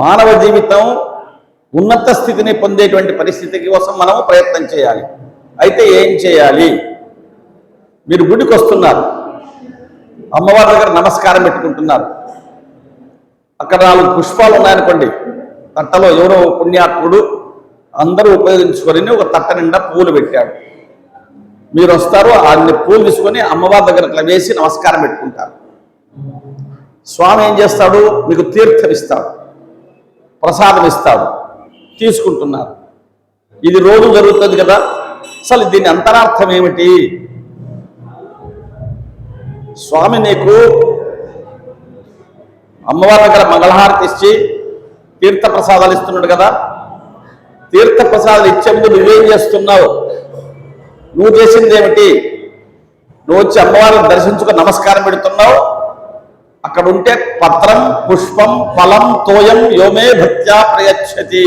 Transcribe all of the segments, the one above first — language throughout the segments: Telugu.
మానవ జీవితం ఉన్నత స్థితిని పొందేటువంటి పరిస్థితి కోసం మనము ప్రయత్నం చేయాలి. అయితే ఏం చేయాలి? మీరు గుడికి వస్తున్నారు అమ్మవారి దగ్గర నమస్కారం పెట్టుకుంటున్నారు. అక్కడ నాలుగు పుష్పాలు ఉన్నాయనుకోండి. తట్టలో ఎవరో పుణ్యాత్ముడు అందరూ ఉపయోగించుకొని ఒక తట్ట నిండా పూలు పెట్టాడు. మీరు వస్తారు అన్ని పూలు తీసుకొని అమ్మవారి దగ్గర వేసి నమస్కారం పెట్టుకుంటారు. స్వామి ఏం చేస్తాడు? మీకు తీర్థం ఇస్తాడు ప్రసాదం ఇస్తాడు తీసుకుంటున్నారు. ఇది రోజు జరుగుతుంది కదా. అసలు దీని అంతరార్థం ఏమిటి? స్వామి నీకు అమ్మవారి దగ్గర మంగళహారతి ఇచ్చి తీర్థ ప్రసాదాలు ఇస్తున్నాడు కదా. తీర్థ ప్రసాదాలు ఇచ్చే ముందు నువ్వేం చేస్తున్నావు? నువ్వు చేసింది ఏమిటి? నువ్వు వచ్చి అమ్మవారిని దర్శించుకు నమస్కారం పెడుతున్నావు. అక్కడ ఉంటే పత్రం పుష్పం ఫలం తోయం యోమే భక్త్యా ప్రయచ్చతి.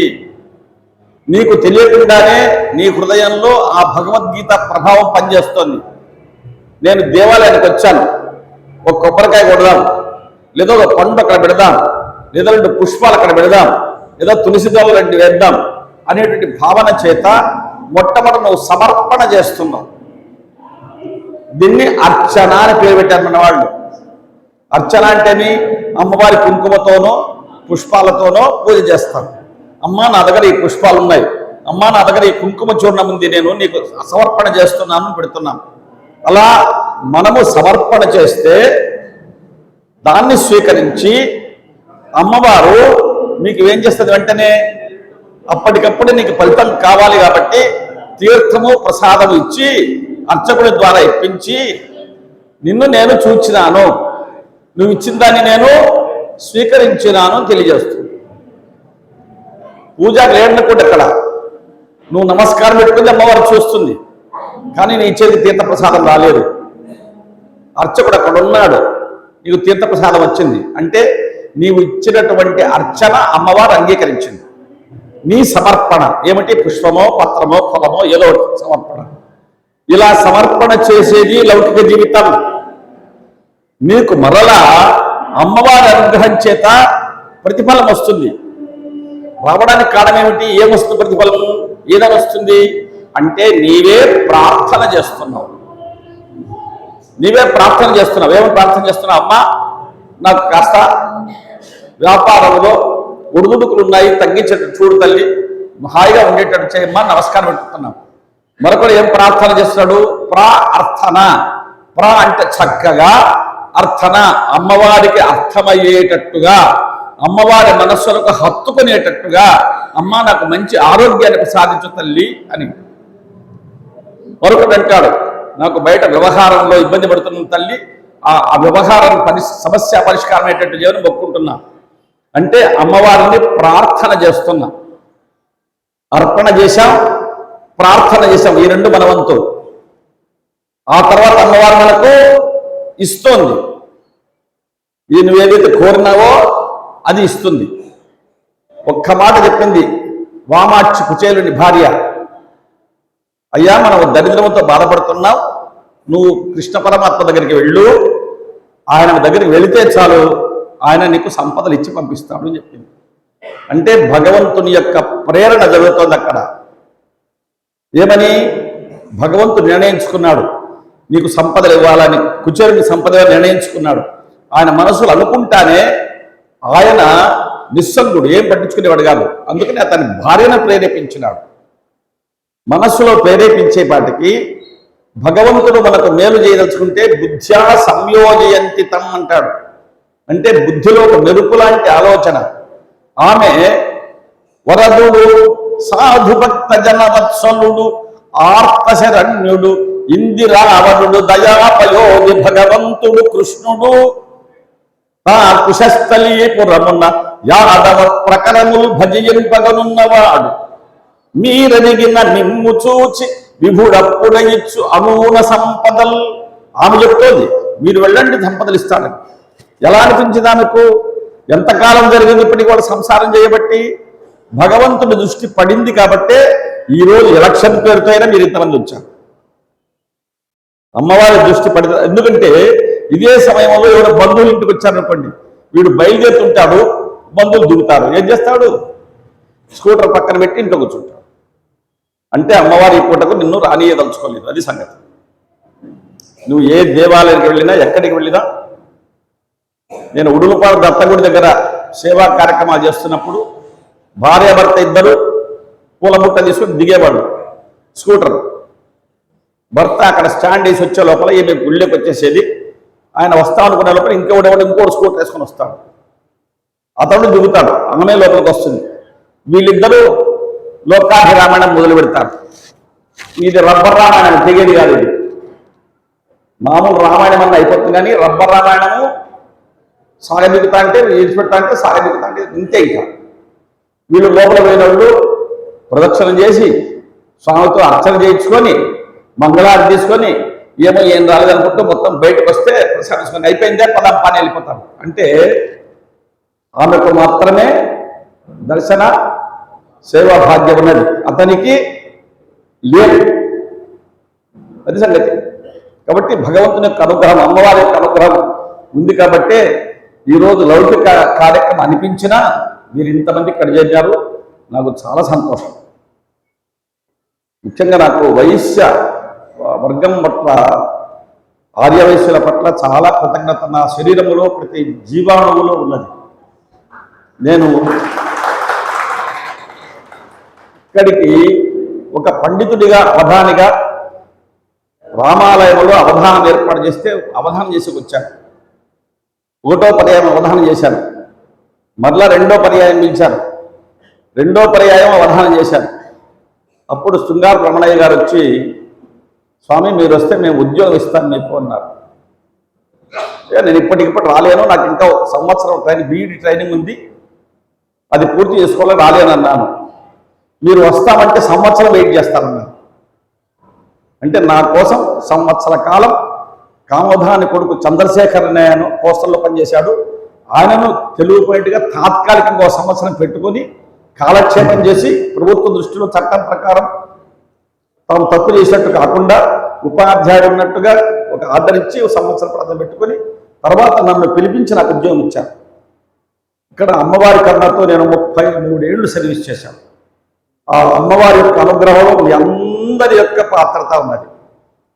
నీకు తెలియకుండానే నీ హృదయంలో ఆ భగవద్గీత ప్రభావం పనిచేస్తోంది. నేను దేవాలయానికి వచ్చాను. ఒక కొబ్బరికాయ కొడదాం లేదా ఒక పండు అక్కడ పెడదాం లేదా రెండు పుష్పాలు అక్కడ పెడదాం లేదా తులసి దోమలు రెండు వేద్దాం అనేటువంటి భావన చేత మొట్టమొదటి నువ్వు సమర్పణ చేస్తున్నావు. దీన్ని అర్చన అని పేరు పెట్టారు మన వాళ్ళు. అర్చన అంటేనే అమ్మవారి కుంకుమతోనో పుష్పాలతోనో పూజ చేస్తాం అమ్మా నా దగ్గర ఈ పుష్పాలు ఉన్నాయి అమ్మా నా దగ్గర ఈ కుంకుమ చూర్ణం ఉంది. నేను నీకు సమర్పణ చేస్తున్నాను పెడుతున్నాను. పెడుతున్నాం అలా మనము సమర్పణ చేస్తే దాన్ని స్వీకరించి అమ్మవారు మీకు ఏం చేస్తుంది వెంటనే? అప్పటికప్పుడు నీకు ఫలితం కావాలి కాబట్టి తీర్థము ప్రసాదము ఇచ్చి అర్చకుడి ద్వారా ఇప్పించి నిన్ను నేను చూచినాను. నువ్వు ఇచ్చిన దాన్ని నేను స్వీకరించినాను అని తెలియజేస్తుంది. పూజ లేడనుకోండి అక్కడ నువ్వు నమస్కారం పెట్టుకుంది అమ్మవారు చూస్తుంది. కానీ నీ ఇచ్చేది తీర్థప్రసాదం రాలేదు. అర్చకుడు అక్కడ ఉన్నాడు. నీకు తీర్థప్రసాదం వచ్చింది. అంటే నీవు ఇచ్చినటువంటి అర్చన అమ్మవారు అంగీకరించింది. నీ సమర్పణ ఏమిటి? పుష్పమో పత్రమో ఫలమో ఏదో సమర్పణ. ఇలా సమర్పణ చేసేది లౌకిక జీవితం. మీకు మరలా అమ్మవారి అనుగ్రహం చేత ప్రతిఫలం వస్తుంది. రావడానికి కారణం ఏమిటి? ఏమొస్తుంది ప్రతిఫలం? ఏదని వస్తుంది? అంటే నీవే ప్రార్థన చేస్తున్నావు. నీవే ప్రార్థన చేస్తున్నావు. ఏమని ప్రార్థన చేస్తున్నావు? అమ్మా నాకు కాస్త వ్యాపారంలో ఒడిదుడుకులు ఉన్నాయి తగ్గించేటట్టు చూడు తల్లి హాయిగా ఉండేటట్టు చేయమ్మా నమస్కారం పెట్టుకున్నాం. మరొకడు ఏం ప్రార్థన చేస్తున్నాడు? ప్రా ప్ర ప్రా అంటే చక్కగా అర్థన అమ్మవారికి అర్థమయ్యేటట్టుగా అమ్మవారి మనస్సులకు హత్తుకునేటట్టుగా అమ్మ నాకు మంచి ఆరోగ్యాన్ని ప్రసాదించు తల్లి అని. మరొకటి అంటాడు నాకు బయట వ్యవహారంలో ఇబ్బంది పడుతున్న తల్లి ఆ ఆ వ్యవహారం పరి సమస్య పరిష్కారం అయ్యేటట్టు చేయని మొక్కుంటున్నా. అంటే అమ్మవారిని ప్రార్థన చేస్తున్నా. అర్పణ చేశాం ప్రార్థన చేశాం ఈ రెండు మన వంతు ఆ తర్వాత అమ్మవారు మనకు ఇస్తోంది. ఇది నువ్వేదైతే కోరినావో అది ఇస్తుంది. ఒక్క మాట చెప్పింది వామాక్షి కుచేలుని భార్య. అయ్యా మనం దరిద్రంతో బాధపడుతున్నావు నువ్వు కృష్ణ పరమాత్మ దగ్గరికి వెళ్ళు. ఆయన దగ్గరికి వెళితే చాలు. ఆయన నీకు సంపదలు ఇచ్చి పంపిస్తాడు అని చెప్పింది. అంటే భగవంతుని యొక్క ప్రేరణ జరుగుతోంది అక్కడ. ఏమని? భగవంతుడు నిర్ణయించుకున్నాడు. నీకు సంపదలు ఇవ్వాలని కుచేరుని సంపద నిర్ణయించుకున్నాడు. ఆయన మనసులు అనుకుంటానే ఆయన నిస్సంగుడు ఏం పట్టించుకునేవాడు కాదు. అందుకని అతని భార్యను ప్రేరేపించినాడు. మనస్సులో ప్రేరేపించే పాటికి భగవంతుడు మనకు మేలు చేయదలుచుకుంటే బుద్ధ్యా సంయోజయంతితం అంటాడు. అంటే బుద్ధిలో ఒక మెరుపు లాంటి ఆలోచన. ఆమె వరదుడు సాధుభక్త జనవత్సలుడు ఆర్తశరణ్యుడు ఇందిరావణుడు దయాపయోగి భగవంతుడు కృష్ణుడు. నా కుశస్థలీపురమున్న యాదవ ప్రకరములు భజయింపగనున్నవాడు మీరనిగిన నిమ్ము చూచి విభుడప్పుడయిచ్చు అనూన సంపదల్. ఆమె చెప్తోంది మీరు వెళ్ళండి సంపదలు ఇస్తానని ఎలా అనిపించింది ఆమెకు? ఎంతకాలం జరిగింది ఇప్పటికి కూడా సంసారం చేయబట్టి? భగవంతుడి దృష్టి పడింది కాబట్టే ఈరోజు ఎలక్షన్ పేరుతో అయినా మీరు ఇంతమంది వచ్చారు. అమ్మవారి దృష్టి పడి ఎందుకంటే ఇదే సమయంలో ఎవరు బంధువులు ఇంటికి వచ్చారనుకోండి వీడు బయలుదేరుతుంటాడు బంధువులు దిగుతారు. ఏం చేస్తాడు? స్కూటర్ పక్కన పెట్టి ఇంట్లో కూర్చుంటాడు. అంటే అమ్మవారి పూటకు నిన్ను రానియదలుచుకోలేదు. అది సంగతి. నువ్వు ఏ దేవాలయానికి వెళ్ళినా ఎక్కడికి వెళ్ళినా నేను ఉడుగుపాడు దత్తగుడి దగ్గర సేవా కార్యక్రమాలు చేస్తున్నప్పుడు భార్యాభర్త ఇద్దరు పూలబుట్ట తీసుకుని దిగేవాళ్ళు. స్కూటర్. భర్త అక్కడ స్టాండ్ వేసి వచ్చే లోపల ఈమె గుళ్ళకి వచ్చేసేది. ఆయన వస్తా అనుకునే లోపల ఇంకోటి ఇంకోటి స్కూటర్ వేసుకొని వస్తాడు. అతడు దిగుతాడు. ఆమె లోపలికి వస్తుంది. వీళ్ళిద్దరూ లోకాభి రామాయణం మొదలు పెడతారు. ఇది రబ్బర్ రామాయణం తెగేది కాదు ఇది. మామూలు రామాయణం అన్న అయిపోతుంది కానీ రబ్బర్ రామాయణము సాగదిగుతా అంటే విడిచిపెడతా అంటే సాగదిగుతా అంటే ఇంతే ఇంకా. వీళ్ళు లోపల పోయిన వాళ్ళు ప్రదక్షిణ చేసి స్వామితో అర్చన చేయించుకొని మంగళారతి తీసుకొని ఏమో ఏం రాలేదనుకుంటూ మొత్తం బయటకు వస్తే ప్రసాదించుకొని అయిపోయిందే పదం పని వెళ్ళిపోతారు అంటే ఆమెకు మాత్రమే దర్శన సేవా భాగ్యం ఉన్నది. అతనికి లేదు. అది సంగతి. కాబట్టి భగవంతుని యొక్క అనుగ్రహం అమ్మవారి యొక్క అనుగ్రహం ఉంది కాబట్టి ఈరోజు లౌకిక కార్యక్రమం అనిపించినా మీరు ఇంతమంది ఇక్కడ చేశారు నాకు చాలా సంతోషం. ముఖ్యంగా నాకు వైశ్య వర్గం పట్ల ఆర్యవైశ్యుల పట్ల చాలా కృతజ్ఞత నా శరీరములో ప్రతి జీవాణువులో ఉన్నది. నేను ఇక్కడికి ఒక పండితుడిగా అవధానిగా రామాలయంలో అవధానం ఏర్పాటు చేస్తే అవధానం చేసి వచ్చాను. ఒకటో పర్యాయం అవధానం చేశాను. మరలా రెండో పర్యాయం పిలిచాను. రెండో పర్యాయం అవధానం చేశాను. అప్పుడు శృంగార రమణయ్య గారు వచ్చి స్వామి మీరు వస్తే మేము ఉద్యోగం ఇస్తాను మీకు అన్నారు. నేను ఇప్పటికిప్పుడు రాలేను నాకు ఇంకా సంవత్సరం ట్రైనింగ్ బీఈడి ట్రైనింగ్ ఉంది. అది పూర్తి చేసుకోవాలని రాలేను అన్నాను. మీరు వస్తామంటే సంవత్సరం వెయిట్ చేస్తానన్నారు అంటే నా కోసం సంవత్సర కాలం కామోధాని కొడుకు చంద్రశేఖర్ అనే ఆయన పోస్టల్లో పనిచేశాడు. ఆయనను తెలుగు పోయినట్టుగా తాత్కాలికంగా ఒక సంవత్సరం పెట్టుకొని కాలక్షేపం చేసి ప్రభుత్వ దృష్టిలో చట్టం ప్రకారం తాము తప్పు చేసినట్టు కాకుండా ఉపాధ్యాయుడు ఉన్నట్టుగా ఒక ఆర్డర్ ఇచ్చి ఒక సంవత్సరం ప్రాంతం పెట్టుకొని తర్వాత నన్ను పిలిపించి నాకు ఉద్యోగం ఇచ్చాను ఇక్కడ అమ్మవారి కర్ణతో నేను ముప్పై మూడేళ్ళు సర్వీస్ చేశాను. ఆ అమ్మవారి యొక్క అనుగ్రహంలో మీ అందరి యొక్క పాత్రత ఉన్నది.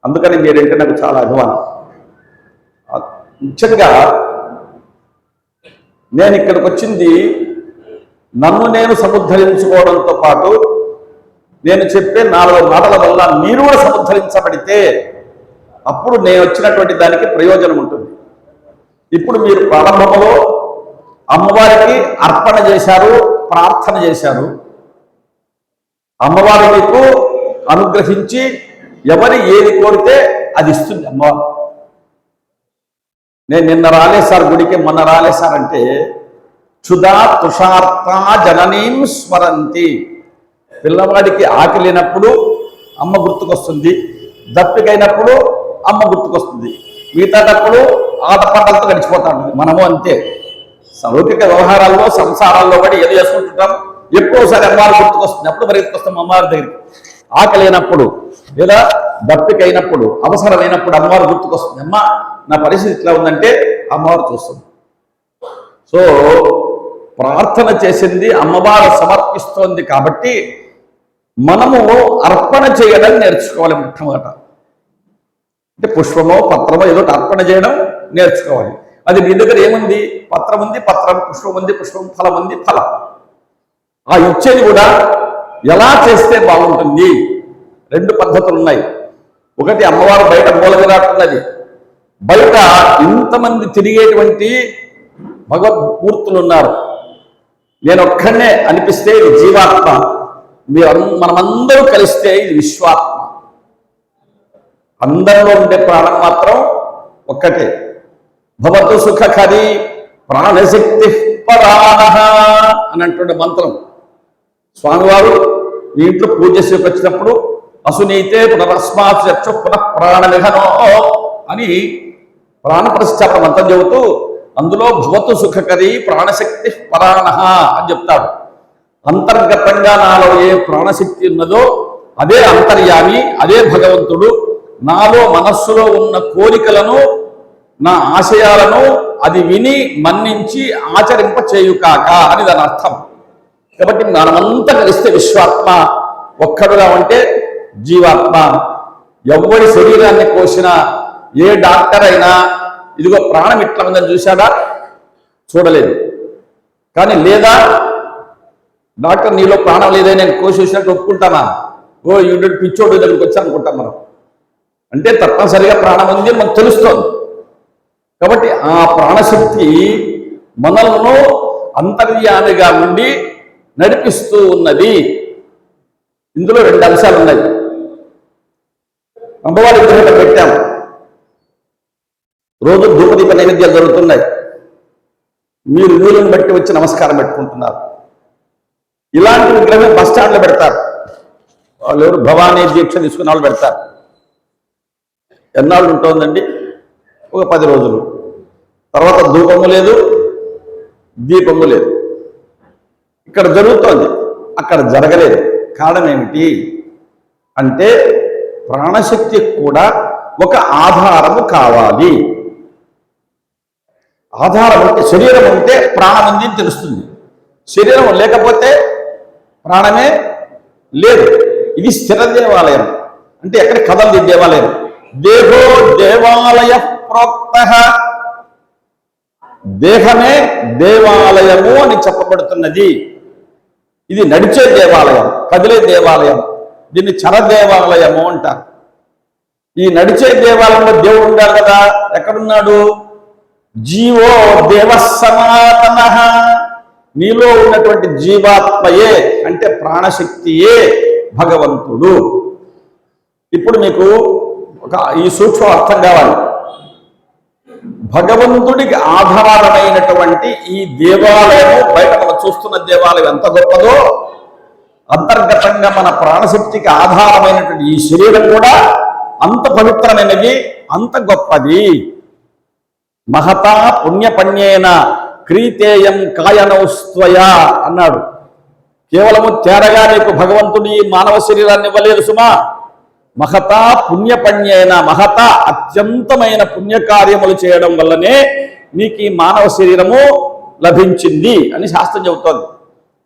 అందుకని మీరంటే నాకు చాలా అభిమానం. ముఖ్యంగా నేను ఇక్కడికి వచ్చింది నన్ను నేను సముద్ధరించుకోవడంతో పాటు నేను చెప్పే నాలుగు మాటల వల్ల మీరు కూడా సముద్ధరించబడితే అప్పుడు నేను వచ్చినటువంటి దానికి ప్రయోజనం ఉంటుంది. ఇప్పుడు మీరు ప్రారంభంలో అమ్మవారికి అర్పణ చేశారు ప్రార్థన చేశారు. అమ్మవారు మీకు అనుగ్రహించి ఎవరి ఏది కోరితే అది ఇస్తుంది అమ్మవారు. నేను నిన్న రాలే సార్ గుడికి మొన్న రాలే సార్ అంటే క్షుధా తుషార్త జననీం స్మరంతి. పిల్లవాడికి ఆకలినప్పుడు అమ్మ గుర్తుకొస్తుంది దప్పికైనప్పుడు అమ్మ గుర్తుకొస్తుంది మిగతాటప్పుడు ఆటపాటలతో గడిచిపోతాడు మనము అంతే. లౌకిక వ్యవహారాల్లో సంసారాల్లో పడి ఏదో చేసుకుంటుంటాం. ఎక్కువసారి అమ్మవారు గుర్తుకొస్తుంది. అప్పుడు పరిగెత్తుకొస్తాం అమ్మవారి దగ్గరికి. ఆకలినప్పుడు లేదా దప్పికైనప్పుడు అవసరమైనప్పుడు అమ్మవారు గుర్తుకొస్తుంది. అమ్మ నా పరిస్థితి ఇట్లా ఉందంటే అమ్మవారు చూస్తుంది. సో ప్రార్థన చేసింది అమ్మవారు సమర్పిస్తోంది కాబట్టి మనము అర్పణ చేయడం నేర్చుకోవాలి మొట్టమొదట. అంటే పుష్పమో పత్రమో ఏదో అర్పణ చేయడం నేర్చుకోవాలి. అది మీ దగ్గర ఏముంది? పత్రం ఉంది పత్రం పుష్పం ఉంది పుష్పం ఫలం ఉంది ఫలం. ఆ ఇచ్చేది కూడా ఎలా చేస్తే బాగుంటుంది? రెండు పద్ధతులు ఉన్నాయి. ఒకటి అమ్మవారు బయట మూలగరాటున్నది బయట ఇంతమంది తిరిగేటువంటి భగవద్మూర్తులు ఉన్నారు. నేను ఒక్కడనే అనిపిస్తే జీవాత్మ. మీరు మనమందరూ కలిస్తే ఇది విశ్వాత్మ. అందరిలో ఉండే ప్రాణం మాత్రం ఒక్కటే. భవతు సుఖకరి ప్రాణశక్తి పరాణ అని అంటుండే మంత్రం. స్వామివారు మీ ఇంట్లో పూజ చేసి వచ్చినప్పుడు అసునీతే పునరస్మాత్ చర్చ పునః ప్రాణ అని ప్రాణప్రతిష్టాపన మంత్రం చెబుతూ అందులో భవతు సుఖకరి ప్రాణశక్తి పరాణ అని చెప్తాడు అంతర్గతంగా నాలో ఏ ప్రాణశక్తి ఉన్నదో అదే అంతర్యామి అదే భగవంతుడు. నాలో మనస్సులో ఉన్న కోరికలను నా ఆశయాలను అది విని మన్నించి ఆచరింప చేయుకాక అని దాని అర్థం. కాబట్టి మనమంతా కలిస్తే విశ్వాత్మ ఒక్కడుగా ఉంటే జీవాత్మ. ఎవరి శరీరాన్ని కోసినా ఏ డాక్టర్ అయినా ఇదిగో ప్రాణం ఇట్లా ఉందని చూశాడా? చూడలేదు. కానీ లేదా డాక్టర్ నీలో ప్రాణం లేదని నేను కోసి చూసినట్టు ఒప్పుకుంటానా? ఓ ఈడు పిచ్చోడు దగ్గరికి వచ్చి అనుకుంటాం మనం. అంటే తప్పనిసరిగా ప్రాణం ఉంది మనకు తెలుస్తోంది. కాబట్టి ఆ ప్రాణశక్తి మనలను అంతర్యానిగా ఉండి నడిపిస్తూ ఉన్నది. ఇందులో రెండు అంశాలు ఉన్నాయి. అమ్మవారి విగ్రహం పెట్టాం. రోజు ధూపదీప నైవేద్యాలు జరుగుతున్నాయి. మీరు వీలుని బట్టి వచ్చి నమస్కారం పెట్టుకుంటున్నారు. ఇలాంటి విగ్రహం బస్ స్టాండ్లో పెడతారు. వాళ్ళు ఎవరు భవానీ దీక్ష తీసుకున్న వాళ్ళు పెడతారు. ఎన్నాళ్ళు ఉంటుందండి? ఒక పది రోజులు. తర్వాత ధూపము లేదు దీపము లేదు. ఇక్కడ జరుగుతోంది. అక్కడ జరగలేదు. కారణం ఏమిటి? అంటే ప్రాణశక్తి కూడా ఒక ఆధారము కావాలి. ఆధారం అంటే శరీరం ఉంటే ప్రాణం ఉంది అని తెలుస్తుంది. శరీరం లేకపోతే ప్రాణమే లేదు. ఇది స్థిర దేవాలయం. అంటే ఎక్కడ కదలది దేవాలయం దేహో దేవాలయ ప్రోక్త దేహమే దేవాలయము అని చెప్పబడుతున్నది. ఇది నడిచే దేవాలయం కదిలే దేవాలయం. దీన్ని చర దేవాలయము అంటారు. ఈ నడిచే దేవాలయంలో దేవుడు ఉండాలి కదా. ఎక్కడున్నాడు? జీవో దేవ సనాతన. నీలో ఉన్నటువంటి జీవాత్మయే అంటే ప్రాణశక్తియే భగవంతుడు. ఇప్పుడు మీకు ఒక ఈ సూక్ష్మం అర్థం కావాలి. భగవంతుడికి ఆధారమైనటువంటి ఈ దేవాలయము బయట మనం చూస్తున్న దేవాలయం ఎంత గొప్పదో అంతర్గతంగా మన ప్రాణశక్తికి ఆధారమైనటువంటి ఈ శరీరం కూడా అంత పవిత్రమైనది అంత గొప్పది. మహతా పుణ్యపణ్యేన క్రీతేయం కాయనౌస్త్వయా అన్నాడు. కేవలము తేరగా నీకు భగవంతుడి మానవ శరీరాన్ని ఇవ్వలేదు సుమా. మహతా పుణ్యపణ్యేన మహత అత్యంతమైన పుణ్యకార్యములు చేయడం వల్లనే నీకు ఈ మానవ శరీరము లభించింది అని శాస్త్రం చెబుతోంది.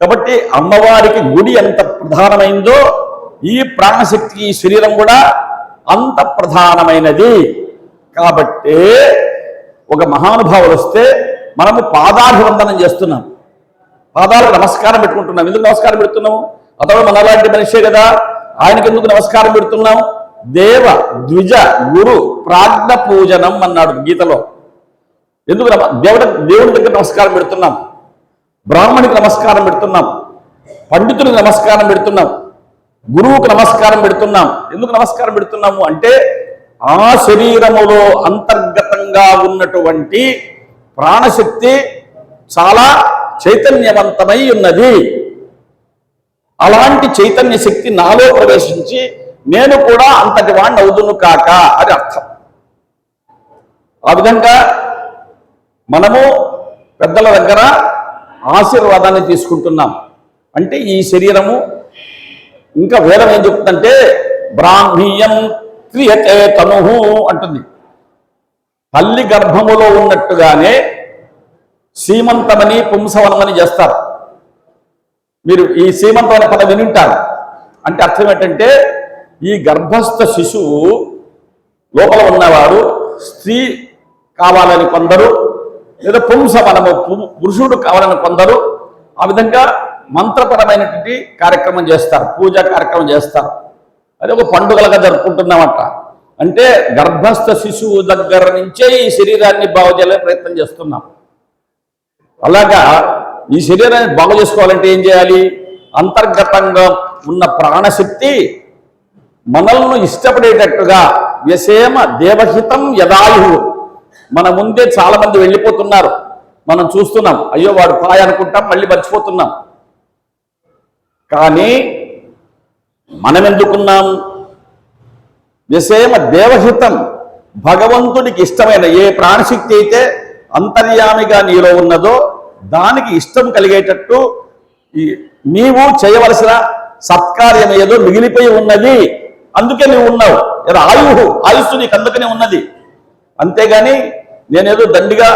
కాబట్టి అమ్మవారికి గుడి ఎంత ప్రధానమైందో ఈ ప్రాణశక్తి ఈ శరీరం కూడా అంత ప్రధానమైనది. కాబట్టే ఒక మహానుభావులు వస్తే మనము పాదాభివందనం చేస్తున్నాం. పాదాలకు నమస్కారం పెట్టుకుంటున్నాం. ఎందుకు నమస్కారం పెడుతున్నాము? అతడు మనలాంటి మనిషే కదా. ఆయనకి ఎందుకు నమస్కారం పెడుతున్నాం? దేవ ద్విజ గురు ప్రాజ్ఞ పూజనం అన్నాడు గీతలో. ఎందుకు నమ- దేవుడి దేవుడి దగ్గర నమస్కారం పెడుతున్నాం? బ్రాహ్మణికి నమస్కారం పెడుతున్నాం. పండితుడికి నమస్కారం పెడుతున్నాం. గురువుకు నమస్కారం పెడుతున్నాం. ఎందుకు నమస్కారం పెడుతున్నాము? అంటే ఆ శరీరములో అంతర్గతంగా ఉన్నటువంటి ప్రాణశక్తి చాలా చైతన్యవంతమై ఉన్నది. అలాంటి చైతన్య శక్తి నాలో ప్రవేశించి నేను కూడా అంతటి వాణ్ణి అవుదును కాక అని అర్థం. ఆ విధంగా మనము పెద్దల దగ్గర ఆశీర్వాదాన్ని తీసుకుంటున్నాం. అంటే ఈ శరీరము ఇంకా వేదం ఏం చెప్తుందంటే బ్రాహ్మీయం క్రియతే తనుహు అంటుంది. తల్లి గర్భములో ఉన్నట్టుగానే సీమంతమని పుంసవనమని చేస్తారు. మీరు ఈ సీమంతం అనే పదం వినింటారు. అంటే అర్థం ఏంటంటే ఈ గర్భస్థ శిశువు లోపల ఉన్నవాడు స్త్రీ కావాలని కొందరు లేదా పుంసవనము పురుషుడు కావాలని కొందరు ఆ విధంగా మంత్రపరమైనటువంటి కార్యక్రమం చేస్తారు పూజా కార్యక్రమం చేస్తారు. అది ఒక పండుగలుగా జరుపుకుంటున్నామట. అంటే గర్భస్థ శిశువు దగ్గర నుంచే ఈ శరీరాన్ని బాగు చేయాలని ప్రయత్నం చేస్తున్నాం. అలాగా ఈ శరీరాన్ని బాగు చేసుకోవాలంటే ఏం చేయాలి? అంతర్గతంగా ఉన్న ప్రాణశక్తి మనల్ని ఇష్టపడేటట్టుగా వ్యసేమ దేవహితం యదాయు. మన ముందే చాలామంది వెళ్ళిపోతున్నారు. మనం చూస్తున్నాం అయ్యో వాడు పాయ అనుకుంటాం మళ్ళీ మర్చిపోతున్నాం. కానీ మనం ఎందుకున్నాం విషయమ దేవహితం. భగవంతుడికి ఇష్టమైన ఏ ప్రాణశక్తి అయితే అంతర్యామిగా నీలో ఉన్నదో దానికి ఇష్టం కలిగేటట్టు నీవు చేయవలసిన సత్కార్యం ఏదో మిగిలిపోయి ఉన్నది. అందుకే నువ్వు ఉన్నావు. ఏదో ఆయువు ఆయుస్సు నీకు అందుకనే ఉన్నది. అంతేగాని నేనేదో దండిగా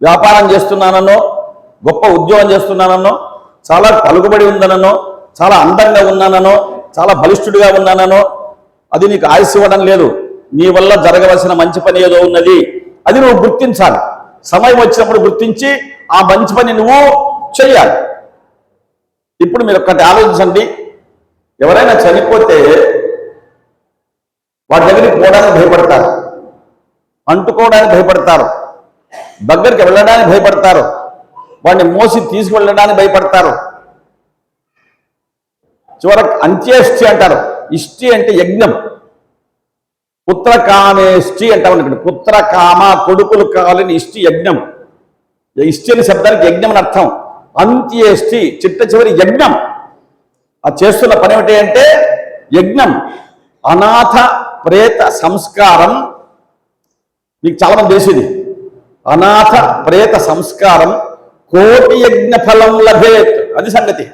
వ్యాపారం చేస్తున్నానన్నో గొప్ప ఉద్యోగం చేస్తున్నానన్నో చాలా పలుకుబడి ఉందనో చాలా అందంగా ఉన్నాననో చాలా బలిష్ఠుడిగా ఉన్నాననో అది నీకు ఆయుస్ ఇవ్వడం లేదు. నీ వల్ల జరగవలసిన మంచి పని ఏదో ఉన్నది. అది నువ్వు గుర్తించాలి. సమయం వచ్చినప్పుడు గుర్తించి ఆ మంచి పని నువ్వు చెయ్యాలి. ఇప్పుడు మీరు ఒక్కటి ఆలోచించండి. ఎవరైనా చనిపోతే వాడి దగ్గరికి పోవడానికి భయపడతారు. అంటుకోవడానికి భయపడతారు. దగ్గరికి వెళ్ళడానికి భయపడతారు. వాడిని మోసి తీసుకువెళ్ళడానికి భయపడతారు. చివరకు అంత్యేష్టి అంటారు. ఇష్టి అంటే యజ్ఞం. పుత్రకామేష్టి అంటాం ఇక్కడ. పుత్రకామ కొడుకులు కావాలని ఇష్టి యజ్ఞం. ఇష్టి అనే శబ్దానికి యజ్ఞం అని అర్థం. అంత్యేష్టి చిట్ట చివరి యజ్ఞం. ఆ చేస్తున్న పని ఏమిటి అంటే యజ్ఞం. అనాథ ప్రేత సంస్కారం. మీకు చాలామంది చేసేది తెలిసింది అనాథ ప్రేత సంస్కారం. కోటి యజ్ఞ ఫలం లభేత్. అది సంగతి.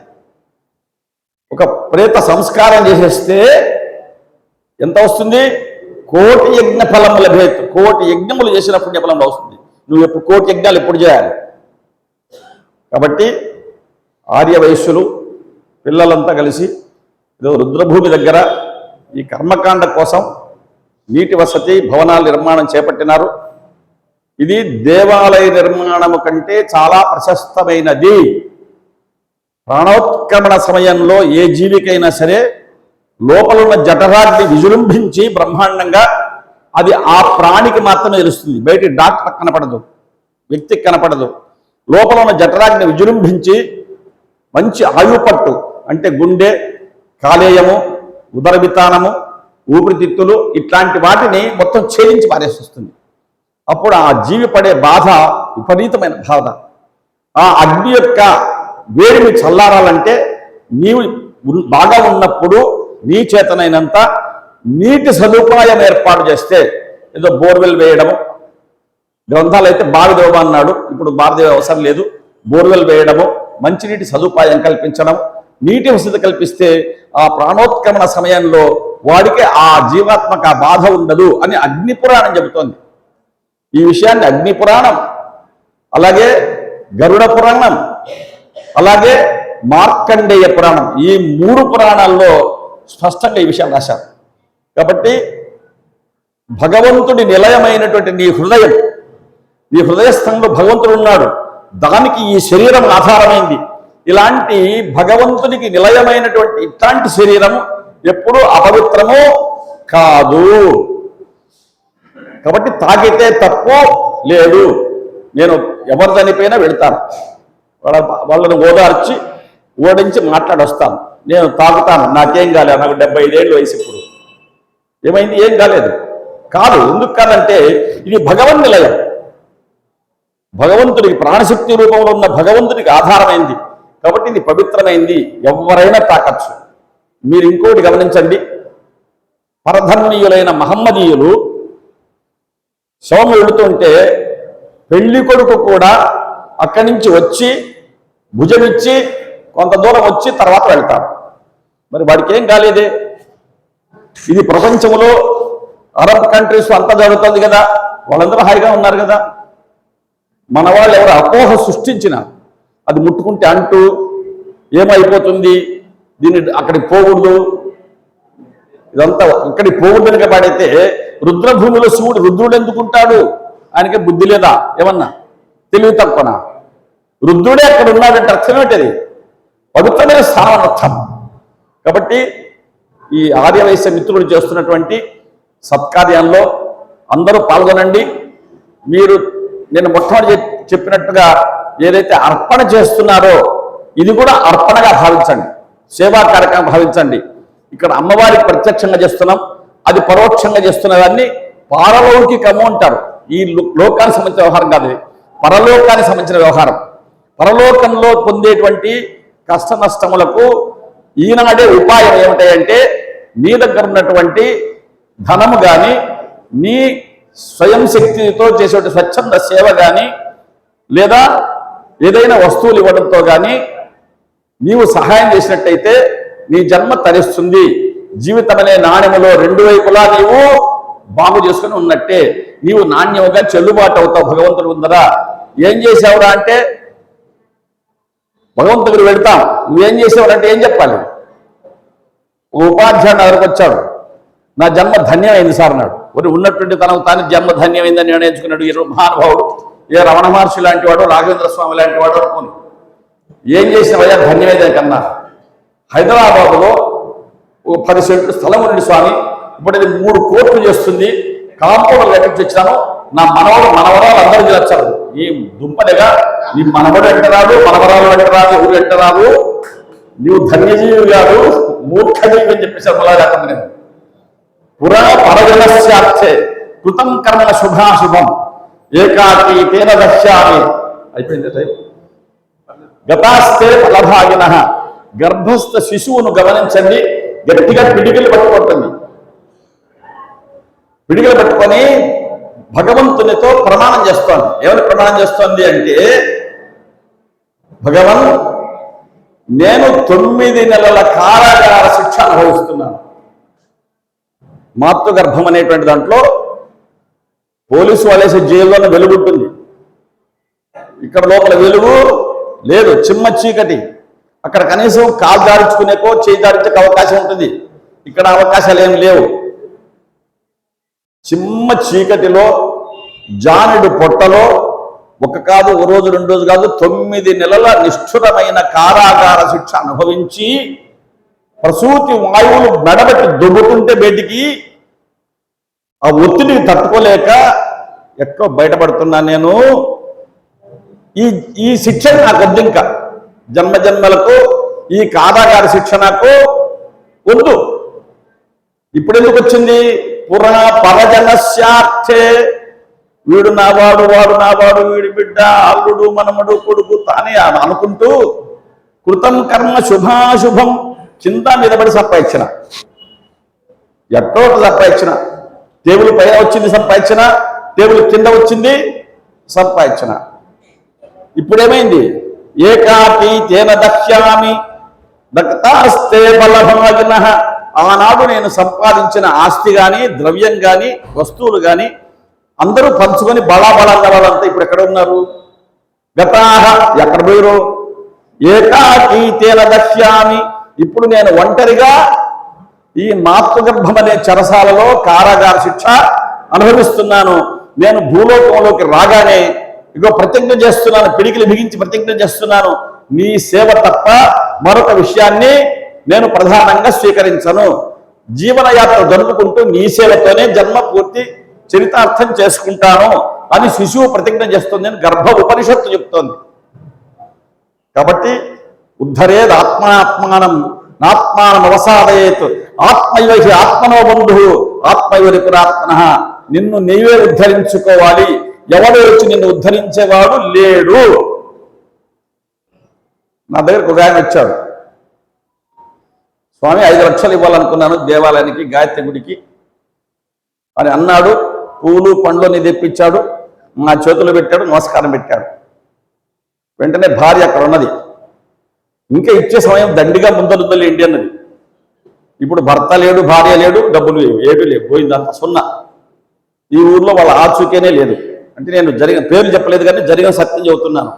ఒక ప్రేత సంస్కారం చేసేస్తే ఎంత వస్తుంది? కోటి యజ్ఞ ఫలం లభేత్ కోటి యజ్ఞములు చేసిన పుణ్యఫలం వస్తుంది. నువ్వు ఎప్పుడు కోటి యజ్ఞాలు ఎప్పుడు చేయాలి? కాబట్టి ఆర్య వయస్సులు పిల్లలంతా కలిసి ఏదో రుద్రభూమి దగ్గర ఈ కర్మకాండ కోసం నీటి వసతి భవనాల నిర్మాణం చేపట్టినారు. ఇది దేవాలయ నిర్మాణము కంటే చాలా ప్రశస్తమైనది. ప్రాణోత్క్రమణ సమయంలో ఏ జీవికైనా సరే లోపలున్న జఠరాన్ని జఠరాగ్ని విజృంభించి బ్రహ్మాండంగా అది ఆ ప్రాణికి మాత్రమే తెలుస్తుంది. బయట డాక్టర్ కనపడదు వ్యక్తికి కనపడదు. లోపల ఉన్న జఠరాగ్ని విజృంభించి మంచి ఆయుపట్టు అంటే గుండె కాలేయము ఉదర వితానము ఊపిరితిత్తులు ఇట్లాంటి వాటిని మొత్తం ఛేదించి పారేసిస్తుంది. అప్పుడు ఆ జీవి పడే బాధ విపరీతమైన బాధ. ఆ అగ్ని యొక్క వేడిని చల్లారాలంటే నీవు బాగా ఉన్నప్పుడు నీ చేతనైనంత నీటి సదుపాయం ఏర్పాటు చేస్తే ఏదో బోర్వెల్ వేయడము. గ్రంథాలు అయితే బావి అన్నాడు. ఇప్పుడు భారతదేవ అవసరం లేదు. బోర్వెల్ వేయడము మంచినీటి సదుపాయం కల్పించడం నీటి వసతి కల్పిస్తే ఆ ప్రాణోత్క్రమణ సమయంలో వాడికి ఆ జీవాత్మక బాధ ఉండదు అని అగ్ని పురాణం చెబుతోంది. ఈ విషయాన్ని అగ్ని పురాణం అలాగే గరుడ పురాణం అలాగే మార్కండేయ పురాణం. ఈ మూడు పురాణాల్లో స్పష్టంగా ఈ విషయాలు రాశారు. కాబట్టి భగవంతుడి నిలయమైనటువంటి నీ హృదయం నీ హృదయస్థంలో భగవంతుడు ఉన్నాడు. దానికి ఈ శరీరం ఆధారమైంది. ఇలాంటి భగవంతునికి నిలయమైనటువంటి ఇట్లాంటి శరీరం ఎప్పుడూ అపవిత్రము కాదు. కాబట్టి తాగితే తప్పు లేదు నేను ఎవరు చనిపోయినా వెళ్తాను. వాళ్ళ వాళ్ళని ఓదార్చి ఓడించి మాట్లాడొస్తాను. నేను తాగుతాను నాకేం కాలేదు నాకు డెబ్బై ఐదేళ్ళు వయసు ఇప్పుడు. ఏమైంది? ఏం కాలేదు కాదు ఎందుకు కాదంటే ఇది భగవన్ నిలయం. భగవంతుడికి ప్రాణశక్తి రూపంలో ఉన్న భగవంతుడికి ఆధారమైంది. కాబట్టి ఇది పవిత్రమైంది. ఎవరైనా తాకచ్చు. మీరు ఇంకోటి గమనించండి. పరధర్మనీయులైన మహమ్మదీయులు శవం వెళుతుంటే పెళ్ళి కొడుకు కూడా అక్కడి నుంచి వచ్చి భుజమిచ్చి కొంత దూరం వచ్చి తర్వాత వెళ్తారు. మరి వాడికి ఏం కాలేదే? ఇది ప్రపంచంలో అరబ్ కంట్రీస్ అంతా జరుగుతుంది కదా వాళ్ళందరూ హాయిగా ఉన్నారు కదా. మన వాళ్ళు ఎవరు అపోహ సృష్టించిన అది ముట్టుకుంటే అంటూ ఏమైపోతుంది? దీన్ని అక్కడికి పోకూడదు. ఇదంతా ఇక్కడికి పోకూడదని పాడైతే రుద్రభూమిలో శివుడు రుద్రుడు ఎందుకుంటాడు? ఆయనకి బుద్ధి లేదా? ఏమన్నా? తెలివి తక్కువనా? రుద్రుడే అక్కడ ఉన్నాడంటే అర్థం ఏంటది? పవిత్రమైన స్థానం అర్థం. కాబట్టి ఈ ఆర్యవైశ్య మిత్రులు చేస్తున్నటువంటి సత్కార్యాల్లో అందరూ పాల్గొనండి. మీరు నేను మొట్టమొదటి చెప్పినట్టుగా ఏదైతే అర్పణ చేస్తున్నారో ఇది కూడా అర్పణగా భావించండి. సేవా కార్యక్రమం భావించండి. ఇక్కడ అమ్మవారికి ప్రత్యక్షంగా చేస్తున్నాం. అది పరోక్షంగా చేస్తున్న దాన్ని పారలౌకికము అంటారు. ఈ లోకానికి సంబంధించిన వ్యవహారం కాదు పరలోకానికి సంబంధించిన వ్యవహారం. పరలోకంలో పొందేటువంటి కష్ట నష్టములకు ఈనాడే ఉపాయం ఏమిటాయంటే నీ దగ్గర ఉన్నటువంటి ధనము కానీ నీ స్వయం శక్తితో చేసేటువంటి స్వచ్ఛంద సేవ కానీ లేదా ఏదైనా వస్తువులు ఇవ్వడంతో కానీ నీవు సహాయం చేసినట్టయితే నీ జన్మ తరిస్తుంది. జీవితం అనే నాణ్యములో రెండు వైపులా నీవు బాగు చేసుకుని ఉన్నట్టే. నీవు నాణ్యముగా చెల్లుబాటు అవుతావు భగవంతుడు ఉందరా ఏం చేసావురా అంటే భగవంతుడికి పెడతాం. నువ్వేం చేసావురా ఏం చెప్పాలి? ఉపాధ్యాయుడు నా దగ్గరకు వచ్చాడు. నా జన్మ ధన్యమైంది సార్ అన్నాడు. ఒకటి ఉన్నటువంటి తనకు తాను జన్మ ధన్యమైందని నిర్ణయించుకున్నాడు ఈ మహానుభావుడు. ఏ రమణ మహర్షి లాంటి వాడు రాఘవేంద్ర స్వామి లాంటి వాడు అనుకోని. ఏం చేసిన వయ్యా ధన్యమైందని కన్నా? హైదరాబాద్లో ఓ పది సెంట్లు స్థలం ఉండి స్వామి. ఇప్పుడు ఇది మూడు కోట్లు చేస్తుంది. కాంపౌండ్ లెక్క వచ్చాను నా మనవడు మనవరాలు అందరూ వచ్చారు. ఈ దుంపలేగా నీ మనవడు వెంట రాదు మనవరాలు వెంట రాదు ఎవరు వెంట రాదు? నీవు ధన్యజీవి కాదు మూర్ఖజీవి అని చెప్పేసి మళ్ళా నేను. పురా పరజనస్యార్థే కృతం కర్మ శుభాశుభం ఏకాకి తేన దశ్యామి. అయిపోయింది టైం? గతాస్తే ఫలభాగిన. గర్భస్థ శిశువును గమనించండి గట్టిగా పిడికిలు పట్టుకుంటుంది పిడికిలు పట్టుకొని భగవంతునితో ప్రమాణం చేస్తోంది. ఎవరు ప్రమాణం చేస్తోంది అంటే భగవన్ నేను తొమ్మిది నెలల కారాగార శిక్ష అనుభవిస్తున్నాను. మాతృగర్భం అనేటువంటి దాంట్లో పోలీసు వాళ్ళేసే జైల్లోనే వెలుగుంటుంది. ఇక్కడ లోపల వెలుగు లేదు చిమ్మ చీకటి. అక్కడ కనీసం కాలు దారించుకునేకో చేయి దారించే అవకాశం ఉంటుంది. ఇక్కడ అవకాశాలు ఏమి లేవు. చిమ్మ చీకటిలో జానుడు పొట్టలో ఒక కాదు ఒక రోజు రెండు రోజు కాదు తొమ్మిది నెలల నిష్ఠురమైన కారాగార శిక్ష అనుభవించి ప్రసూతి వాయువులు మెడబెట్టి దుబ్బుతుంటే బయటికి ఆ ఒత్తిడిని తట్టుకోలేక ఎక్కడో బయటపడుతున్నా నేను. ఈ ఈ శిక్ష నాకు వద్దు ఇంకా. జన్మ జన్మలకు ఈ కారాగార శిక్ష నాకు వద్దు. ఇప్పుడు ఎందుకు వచ్చింది? పురా పరజనస్యార్థే. వీడు నావాడు వాడు నావాడు వీడి బిడ్డ అల్లుడు మనమడు కొడుకు తానే అని అనుకుంటూ కృతం కర్మ శుభాశుభం చింత నిలబడి సంపాదించిన. ఎక్కడో సంపాదించిన. టేబుల్ పైన వచ్చింది సంపాదించిన టేబుల్ కింద వచ్చింది సంపాదించిన. ఇప్పుడేమైంది? ఏకాకి తేన దక్ష్యామి దక్తాస్తే బలభాగిన. ఆనాడు నేను సంపాదించిన ఆస్తి కానీ ద్రవ్యం కానీ వస్తువులు కానీ అందరూ పంచుకొని బలా వాళ్ళంతా ఇప్పుడు ఎక్కడ ఉన్నారు? గతాహ ఎక్కడ పోయిరు ఏకాకి తేల దశ్యామి. ఇప్పుడు నేను ఒంటరిగా ఈ మాతృగర్భం అనే చెరసాలలో కారాగార శిక్ష అనుభవిస్తున్నాను. నేను భూలోకంలోకి రాగానే ఇగో ప్రతిజ్ఞ చేస్తున్నాను పిడికిలు బిగించి ప్రతిజ్ఞ చేస్తున్నాను. నీ సేవ తప్ప మరొక విషయాన్ని నేను ప్రధానంగా స్వీకరించను. జీవనయాత్ర జరుపుకుంటూ నీ సేవతోనే జన్మ పూర్తి చరితార్థం చేసుకుంటాను అని శిశువు ప్రతిజ్ఞ చేస్తుంది అని గర్భ ఉపనిషత్తు చెప్తోంది. కాబట్టి ఉద్ధరేద్ ఆత్మాత్మానం నాత్మానం అవసాదయేత్ ఆత్మైవ ఆత్మనో బంధు ఆత్మయోరి పురాత్మన నిన్ను నీవే ఉద్ధరించుకోవాలి. ఎవడు వచ్చి నిన్ను ఉద్ధరించేవాడు లేడు. నా దగ్గరకు ఒక ఆయన వచ్చాడు. స్వామి ఐదు లక్షలు ఇవ్వాలనుకున్నాను దేవాలయానికి గాయత్రి గుడికి. అని అన్నాడు. పూలు పండ్లు తెప్పించాడు. నా చేతులు పెట్టాడు నమస్కారం పెట్టాడు. వెంటనే భార్య అక్కడ ఉన్నది. ఇంకా ఇచ్చే సమయం దండిగా ముందరుందలు ఇండియన్ అన్నది. ఇప్పుడు భర్త లేడు భార్య లేడు డబ్బులు లేవు ఏడు లేవు. పోయిందంత సున్నా. ఈ ఊర్లో వాళ్ళ ఆచూకేనే లేదు. అంటే నేను జరిగిన పేరు చెప్పలేదు కానీ జరిగిన సత్యం చెబుతున్నాను.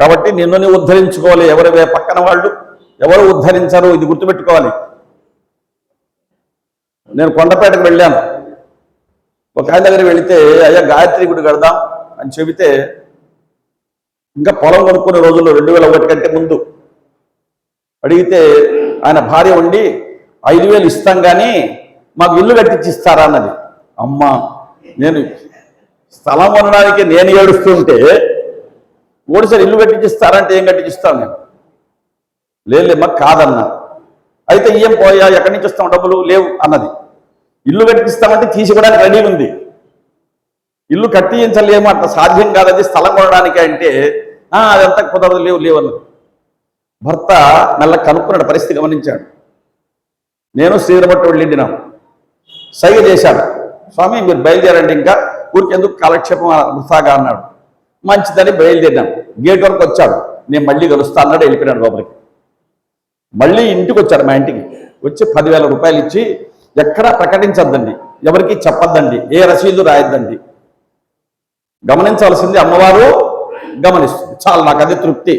కాబట్టి నిన్ను ఉద్ధరించుకోవాలి. ఎవరి పక్కన వాళ్ళు ఎవరు ఉద్ధరించారు? ఇది గుర్తుపెట్టుకోవాలి. నేను కొండపేటకు వెళ్ళాను. ఒక ఆయన దగ్గర వెళితే అయ్యా గాయత్రి గుడి కడదాం అని చెబితే ఇంకా పొలం కొనుక్కునే రోజుల్లో రెండు వేల ఒకటి కంటే ముందు. అడిగితే ఆయన భార్య ఉండి ఐదు వేలు ఇస్తాం కానీ మాకు ఇల్లు కట్టించి ఇస్తారా అన్నది. అమ్మ నేను స్థలం కొనడానికి నేను ఏడుస్తుంటే ఓడిసారి ఇల్లు కట్టించిస్తారంటే ఏం కట్టించిస్తాను నేను? లేదులేమ్మా కాదన్నా. అయితే ఏం పోయా? ఎక్కడి నుంచి వస్తాం? డబ్బులు లేవు అన్నది. ఇల్లు కట్టిస్తామంటే తీసుకోవడానికి రెడీ ఉంది. ఇల్లు కట్టించలేము అంత సాధ్యం కాదది స్థలం కొనడానికి అంటే "ఆ, అదంతా కుదరదు లేవు లేవు అన్నది. భర్త నల్ల కనుక్కున్నాడు పరిస్థితి గమనించాడు. నేను శ్రీరబట్టు వెళ్ళిండినాం సైగ చేశాడు. స్వామి మీరు బయలుదేరండి ఇంకా. ఊరికి ఎందుకు కాలక్షేపం వృథాగా అన్నాడు. మంచిదని బయలుదేరినాం. గేట్ వరకు వచ్చాడు. నేను మళ్ళీ కలుస్తా అన్నాడు వెళ్ళిపోయినాడు లోపలికి. మళ్ళీ ఇంటికి వచ్చాడు మా ఇంటికి. వచ్చి పదివేల రూపాయలు ఇచ్చి ఎక్కడా ప్రకటించద్దండి. ఎవరికి చెప్పద్దండి. ఏ రసీదు రాయద్దండి. గమనించవలసింది అమ్మవారు గమనిస్తుంది. చాలు నాకు అది తృప్తి.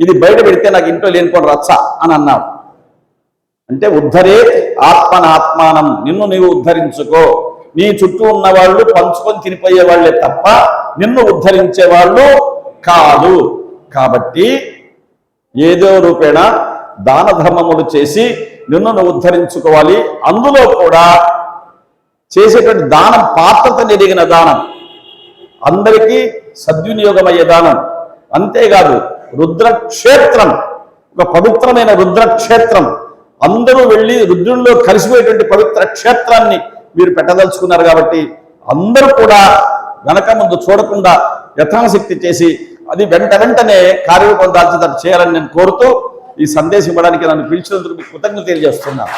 ఇది బయట పెడితే నాకు ఇంట్లో లేనిపోని రచ్చ అని అన్నాడు. అంటే ఉద్ధరే ఆత్మనాత్మానం. నిన్ను నీవు ఉద్ధరించుకో. నీ చుట్టూ ఉన్న వాళ్ళు పంచుకొని తినిపోయే వాళ్ళే తప్ప నిన్ను ఉద్ధరించే వాళ్ళు కాదు. కాబట్టి ఏదో రూపేణ దాన ధర్మములు చేసి నిన్ను నువ్వు ఉద్ధరించుకోవాలి. అందులో కూడా చేసేటువంటి దానం పాత్రత ఎదిగిన దానం. అందరికీ సద్వినియోగమయ్యే దానం. అంతేకాదు రుద్రక్షేత్రం ఒక పవిత్రమైన రుద్రక్షేత్రం. అందరూ వెళ్ళి రుద్రుల్లో కలిసిపోయేటువంటి పవిత్ర క్షేత్రాన్ని మీరు పెట్టదలుచుకున్నారు కాబట్టి అందరూ కూడా వెనక ముందు చూడకుండా యథాశక్తి చేసి అది వెంట వెంటనే కార్యరూపం దాల్చేటట్టు చేయాలని నేను కోరుతూ ఈ సందేశం ఇవ్వడానికి నన్ను పిలిచినందుకు మీకు కృతజ్ఞత తెలియజేస్తున్నాను